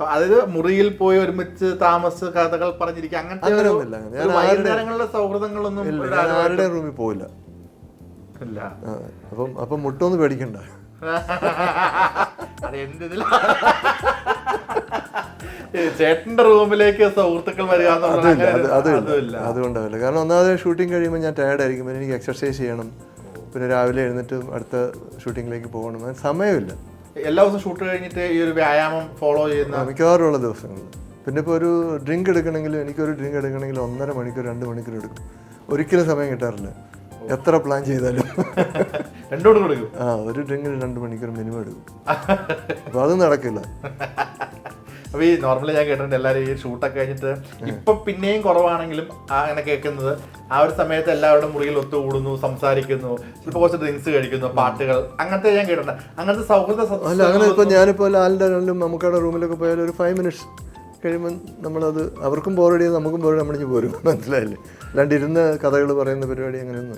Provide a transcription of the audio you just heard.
അതായത് മുറിയിൽ പോയി ഒരുമിച്ച് താമസ കഥകൾ പറഞ്ഞിരിക്കുക അങ്ങനത്തെ ഒരു- ആരുടെ- വൈകുന്നേരങ്ങളിലെ സൗഹൃദങ്ങളൊന്നും ആരുടെയും റൂമിൽ പോയില്ല ഇല്ല. അപ്പം അപ്പം മുട്ടൊന്നും പേടിക്കണ്ട. ചേട്ടന്റെ റൂമിലേക്ക് സുഹൃത്തുക്കൾ വരിക അതുകൊണ്ടാവില്ല. കാരണം ഒന്നാമത് ഷൂട്ടിംഗ് കഴിയുമ്പോൾ ഞാൻ ടയർഡ് ആയിരിക്കും. പിന്നെ എനിക്ക് എക്സർസൈസ് ചെയ്യണം. പിന്നെ രാവിലെ എഴുന്നേറ്റ് അടുത്ത ഷൂട്ടിങ്ങിലേക്ക് പോകണം. സമയമില്ല. എല്ലാ ദിവസവും ഷൂട്ട് കഴിഞ്ഞിട്ട് ഈ ഒരു വ്യായാമം ഫോളോ ചെയ്യുന്ന മിക്കവാറും ഉള്ള ദിവസങ്ങളിൽ പിന്നെ ഇപ്പോൾ ഒരു ഡ്രിങ്ക് എടുക്കണമെങ്കിൽ എനിക്കൊരു ഡ്രിങ്ക് എടുക്കണമെങ്കിൽ ഒന്നര മണിക്കൂർ രണ്ട് മണിക്കൂർ എടുക്കും. ഒരിക്കലും സമയം കിട്ടാറില്ല. എത്ര പ്ലാൻ ചെയ്താലും. രണ്ടു കൊടുക്കും ആ ഒരു ഡ്രിങ്കിന് രണ്ട് മണിക്കൂർ മിനിമം എടുക്കും. അപ്പോൾ അത് നടക്കില്ല. അപ്പൊ ഈ നോർമലി ഞാൻ കേട്ടിട്ടുണ്ട് എല്ലാവരും ഈ ഷൂട്ടൊക്കെ കഴിഞ്ഞിട്ട് ഇപ്പൊ പിന്നെയും കുറവാണെങ്കിലും അങ്ങനെ കേൾക്കുന്നത്. ആ ഒരു സമയത്ത് എല്ലാവരുടെ മുറിയിൽ ഒത്തുകൂടുന്നു സംസാരിക്കുന്നു ചിലപ്പോൾ കുറച്ച് ഡ്രിങ്ക്സ് കഴിക്കുന്നു പാട്ടുകൾ അങ്ങനത്തെ ഞാൻ കേട്ടിട്ടുണ്ട്. അങ്ങനത്തെ സൗഹൃദ അല്ല അങ്ങനെ ഇപ്പോൾ ഞാനിപ്പോൾ ലാലിന്റെ രണ്ടും നമുക്കവിടെ റൂമിലൊക്കെ പോയാൽ ഒരു ഫൈവ് മിനിറ്റ്സ് കഴിയുമ്പോൾ നമ്മളത് അവർക്കും ബോറടി നമുക്കും ബോറടി നമ്മളിഞ്ഞ് പോരും. മനസ്സിലായില്ലേ? അല്ലാണ്ട് ഇരുന്ന് കഥകൾ പറയുന്ന പരിപാടി അങ്ങനെയൊന്നും.